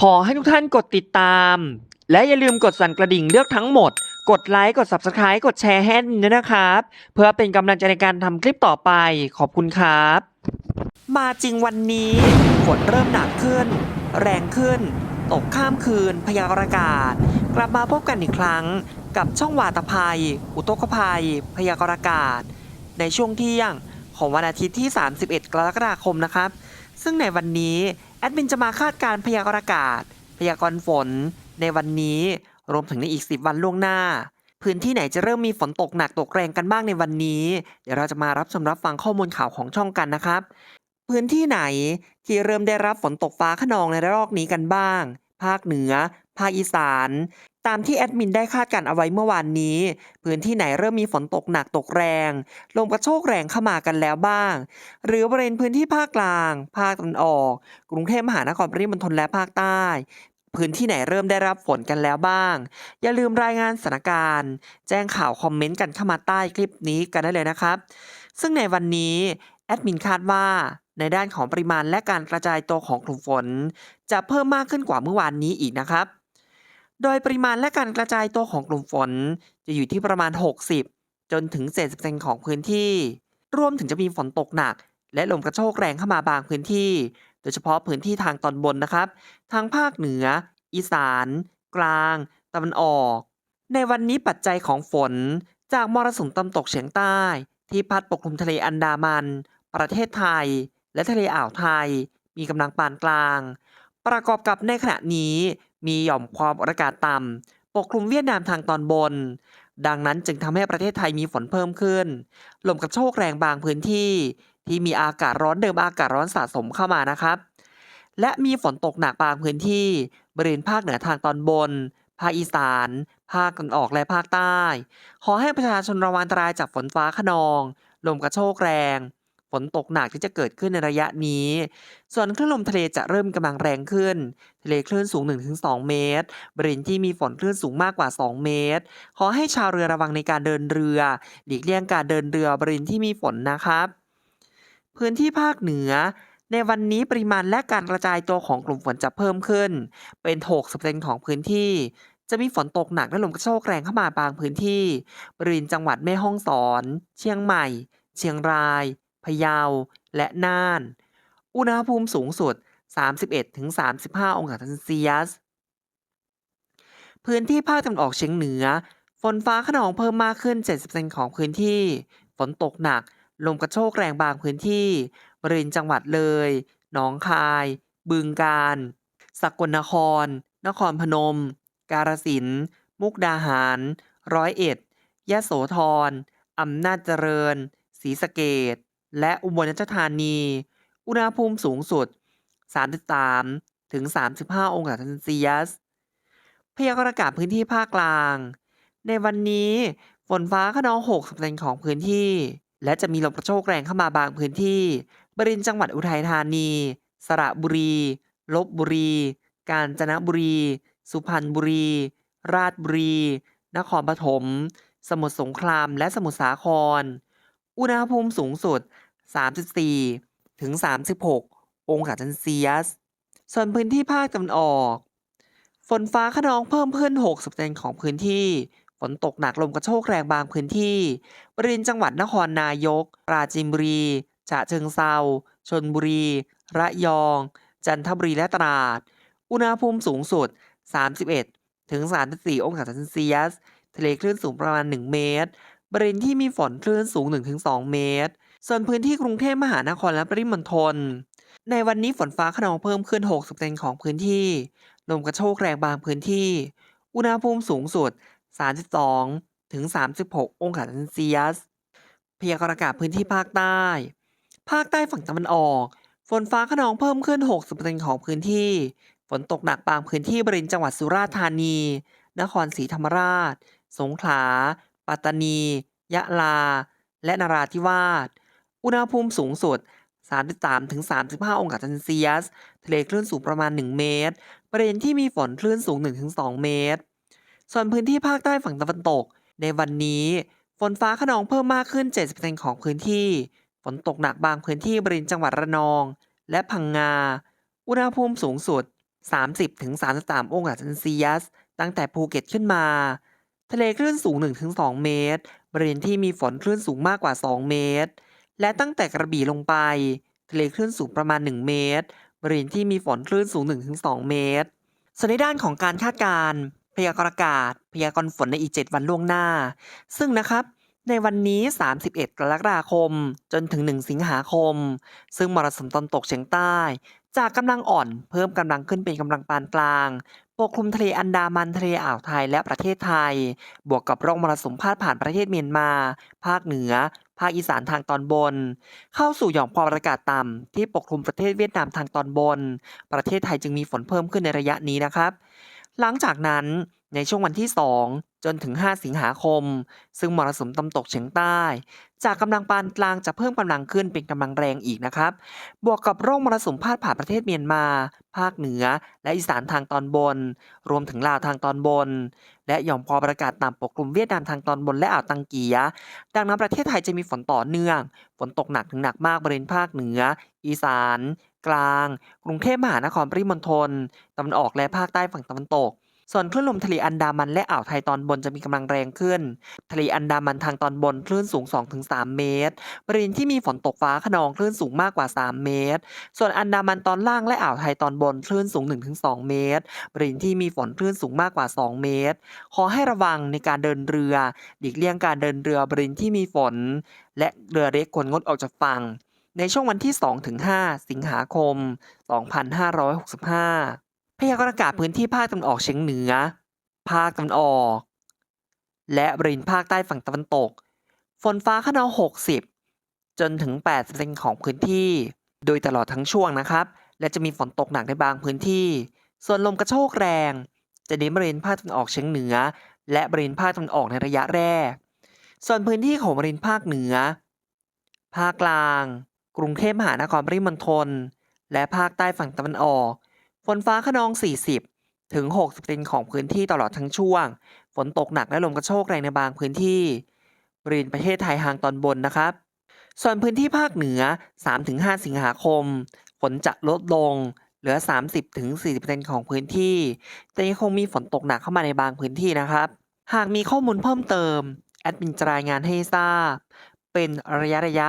ขอให้ทุกท่านกดติดตาม และอย่าลืมกดสั่นกระดิ่งเลือกทั้งหมด กดไลค์ กด Subscribe กดแชร์ให้ด้วยนะครับ เพื่อเป็นกำลังใจในการทำคลิปต่อไป ขอบคุณครับ มาจริงวันนี้ฝนเริ่มหนักขึ้น แรงขึ้น ตกข้ามคืน พยากรณ์อากาศ กลับมาพบกันอีกครั้ง กับช่องวาตภัย อุตกภัย พยากรณ์อากาศ ในช่วงเที่ยงของวันอาทิตย์ที่ 31 กรกฎาคมนะครับ ซึ่งในวันนี้ แอดมินจะมาคาดการ์พยากรณ์อากาศ พยากรณ์ฝน ในวันนี้รวมถึงในอีก 10 วันล่วงหน้า พื้นที่ไหนจะเริ่มมีฝนตกหนักตกแรงกันบ้างในวันนี้ เดี๋ยวเราจะมารับชมรับฟังข้อมูลข่าวของช่องกันนะครับ พื้นที่ไหนที่เริ่มได้รับฝนตกฟ้าขนองในระลอกนี้กันบ้าง ภาคเหนือ ภาคอีสาน ตามที่แอดมินได้คาดการณ์เอาไว้เมื่อวานนี้ พื้นที่ไหนเริ่มมีฝนตกหนักตกแรง ลมกระโชกแรงเข้ามากันแล้วบ้าง หรือบริเวณพื้นที่ภาคกลาง ภาคตะวันออก กรุงเทพมหานครปริมณฑลและภาคใต้พื้นที่ไหนเริ่มได้รับฝนกันแล้วบ้าง อย่าลืมรายงานสถานการณ์ แจ้งข่าวคอมเมนต์กันเข้ามาใต้คลิปนี้กันได้เลยนะครับ ซึ่งในวันนี้ แอดมินคาดว่า ในด้านของปริมาณและการกระจายตัวของกลุ่มฝน จะเพิ่มมากขึ้นกว่าเมื่อวานนี้อีกนะครับ โดยปริมาณและการกระจายตัวของกลุ่มฝน จะอยู่ที่ประมาณ 60 จนถึง 70%ของพื้นที่ รวมถึงจะมีฝนตกหนัก และลมกระโชกแรงเข้ามาบางพื้นที่ โดยเฉพาะพื้นที่ทางตอนบนนะครับ ทางภาคเหนือ อีสาน กลางตะวันออก ในวันนี้ปัจจัยของฝนจากมรสุมตะวันตกเฉียงใต้ ที่พัดปกคลุมทะเลอันดามัน ประเทศไทย และทะเลอ่าวไทย มีกำลังปานกลาง ประกอบกับในขณะนี้ มีหย่อมความกดอากาศต่ำปกคลุมเวียดนามทางตอนบน ดังนั้นจึงทำให้ประเทศไทยมีฝนเพิ่มขึ้น ลมกระโชกแรงบางพื้นที่ ที่มีอากาศร้อนเดิมอากาศร้อนสะสมเข้ามานะครับ และมีฝนตกหนักบางพื้นที่ บริเวณภาคเหนือทางตอนบนภาคอีสาน ภาคตะวันออกและภาคใต้ ขอให้ประชาชนระวังอันตรายจากฝนฟ้าขนอง ลมกระโชกแรง ฝนตกหนักที่จะเกิดขึ้นในระยะนี้ ส่วนคลื่นลมทะเลจะเริ่มกำลังแรงขึ้น ทะเลคลื่นสูง 1-2 เมตร บริเวณที่มีฝนคลื่นสูงมากกว่า 2 เมตร ขอให้ชาวเรือระวังในการเดินเรือ หลีกเลี่ยงการเดินเรือบริเวณที่มีฝนนะครับ พื้นที่ภาคเหนือในวันนี้ปริมาณและการกระจายตัวของกลุ่มฝนจะเพิ่มขึ้น เป็น60%ของพื้นที่ จะมีฝนตกหนักและลมกระโชกแรงเข้ามาบางพื้นที่ บริเวณจังหวัดแม่ฮ่องสอน เชียงใหม่ เชียงรายะเยา และน่าน อุณหภูมิสูงสุด 31-35 องศาเซลเซียส พื้นที่ภาคตะวันออกเฉียงเหนือ ฝนฟ้าขนองเพิ่มมากขึ้น 70%ของพื้นที่ ฝนตกหนัก ลมกระโชกแรงบางพื้นที่ บริเวณจังหวัดเลย หนองคาย บึงกาฬ สกลนคร นครพนม กาฬสินธุ์ มุกดาหาร ร้อยเอ็ด ยะโสธรอำนาจเจริญศรีสะเกษ และอุบลราชธานี อุณหภูมิสูงสุด 33 ถึง 35 องศาเซลเซียส พยากรณ์อากาศพื้นที่ภาคกลาง ในวันนี้ฝนฟ้าขนอง60%ของพื้นที่ และจะมีลมกระโชกแรงเข้ามาบางพื้นที่ บริเวณจังหวัดอุทัยธานี สระบุรี ลบบุรี กาญจนบุรี สุพรรณบุรี ราชบุรี นครปฐม สมุทรสงคราม และสมุทรสาคร อุณหภูมิสูงสุด 34 ถึง 36 องศาเซลเซียส ส่วนพื้นที่ภาคตะวันออก ฝนฟ้าขนองเพิ่มขึ้น60%ของพื้นที่ ฝนตกหนักลมกระโชกแรงบางพื้นที่บริเวณจังหวัดนครนายก ปราจีนบุรี ฉะเชิงเซาชนบุรี ระยอง จันทบุรีและตราด อุณหภูมิสูงสุด 31 ถึง 34 องศาเซลเซียส ทะเลคลื่นสูงประมาณ 1 เมตร บริเวณที่มีฝนคลื่นสูง 1-2 เมตร ส่วนพื้นที่กรุงเทพมหานครและปริมณฑล ในวันนี้ฝนฟ้าขนองเพิ่มขึ้น 60%ของพื้นที่ ลมกระโชกแรงบางพื้นที่ อุณหภูมิสูงสุด 32 ถึง 36 องศาเซลเซียส พยากรณ์อากาศพื้นที่ภาคใต้ ภาคใต้ฝั่งตะวันออก ฝนฟ้าขนองเพิ่มขึ้น 60%ของพื้นที่ ฝนตกหนักบางพื้นที่บริเวณจังหวัดสุราษฎร์ธานี นครศรีธรรมราช สงขลา ปัตตานี ยะลา และนราธิวาส อุณหภูมิสูงสุด 33-35 องศาเซลเซียส ทะเลคลื่นสูงประมาณ 1 เมตร บริเวณที่มีฝนคลื่นสูง 1-2 เมตร ส่วนพื้นที่ภาคใต้ฝั่งตะวันตก ในวันนี้ ฝนฟ้าขนองเพิ่มมากขึ้น 70%ของพื้นที่ ฝนตกหนักบางพื้นที่บริเวณจังหวัดระนอง และพังงา อุณหภูมิสูงสุด 30-33 องศาเซลเซียส ตั้งแต่ภูเก็ตขึ้นมา ทะเลคลื่นสูง 1-2 เมตร บริเวณที่มีฝนคลื่นสูงมากกว่า 2 เมตร และตั้งแต่กระบี่ลงไป ทะเลคลื่นสูงประมาณ 1 เมตร บริเวณที่มีฝนคลื่นสูง 1-2 เมตร ส่วนในด้านของการคาดการณ์พยากรณ์อากาศ พยากรณ์ฝนในอีก 7 วันล่วงหน้า ซึ่งนะครับในวันนี้ 31 กรกฎาคม จนถึง 1 สิงหาคม ซึ่งมรสุมตะวันตกเฉียงใต้ จากกำลังอ่อนเพิ่มกำลังขึ้นเป็นกำลังปานกลาง ปกคลุมทะเลอันดามันทะเลอ่าวไทยและประเทศไทย บวกกับร่องมรสุมพาดผ่านประเทศเมียนมา ภาคเหนือ ภาคอีสานทางตอนบน เข้าสู่หย่อมความกดอากาศต่ำที่ปกคลุมประเทศเวียดนามทางตอนบน ประเทศไทยจึงมีฝนเพิ่มขึ้นในระยะนี้นะครับ หลังจากนั้นในช่วงวันที่ 2 จนถึง 5 สิงหาคม ซึ่งมรสุมตะวันตกเฉียงใต้ จากกำลังปานกลางจะเพิ่มกำลังขึ้นเป็นกำลังแรงอีกนะครับ บวกกับร่องมรสุมพาดผ่านประเทศเมียนมา ภาคเหนือ และอีสานทางตอนบน รวมถึงลาวทางตอนบน และหย่อมความกดอากาศต่ำปกคลุมเวียดนามทางตอนบนและอ่าวตังเกีย ดังนั้นประเทศไทยจะมีฝนต่อเนื่อง ฝนตกหนักถึงหนักมากบริเวณภาคเหนือ อีสาน กลาง กรุงเทพมหานครปริมณฑลตะวันออกและภาคใต้ฝั่งตะวันตก ส่วนคลื่นลมทะเลอันดามันและอ่าวไทยตอนบนจะมีกำลังแรงขึ้น ทะเลอันดามันทางตอนบนคลื่นสูง 2-3 เมตร บริเวณที่มีฝนตกฟ้าขนองคลื่นสูงมากกว่า 3 เมตร ส่วนอันดามันตอนล่างและอ่าวไทยตอนบนคลื่นสูง 1-2 เมตร บริเวณที่มีฝนคลื่นสูงมากกว่า 2 เมตร ขอให้ระวังในการเดินเรือหลีกเลี่ยงการเดินเรือบริเวณที่มีฝน และเรือเล็กควรงดออกจากฝั่งในช่วงวันที่ 2-5 สิงหาคม 2565 พยากรณ์อากาศพื้นที่ภาคตะวันออกเฉียงเหนือ ภาคตะวันออก และบริเวณภาคใต้ฝั่งตะวันตก ฝนฟ้าขนอง60 จนถึง80%ของพื้นที่ โดยตลอดทั้งช่วงนะครับ และจะมีฝนตกหนักในบางพื้นที่ ส่วนลมกระโชกแรง จะเน้นบริเวณภาคตะวันออกเฉียงเหนือ และบริเวณภาคตะวันออกในระยะแรก ส่วนพื้นที่ของบริเวณภาคเหนือ ภาคกลาง กรุงเทพมหานครปริมณฑลและภาคใต้ฝั่งตะวันออก ฝนฟ้าขนอง 40 ถึง 60%ของพื้นที่ตลอดทั้งช่วง ฝนตกหนักและลมกระโชกแรงในบางพื้นที่ บริเวณประเทศไทยทางตอนบนนะครับ ส่วนพื้นที่ภาคเหนือ 3-5 สิงหาคม ฝนจะลดลงเหลือ 30-40%ของพื้นที่ แต่ยังคงมีฝนตกหนักเข้ามาในบางพื้นที่นะครับ หากมีข้อมูลเพิ่มเติม แอดมินจะรายงานให้ทราบ เป็นระยะระยะ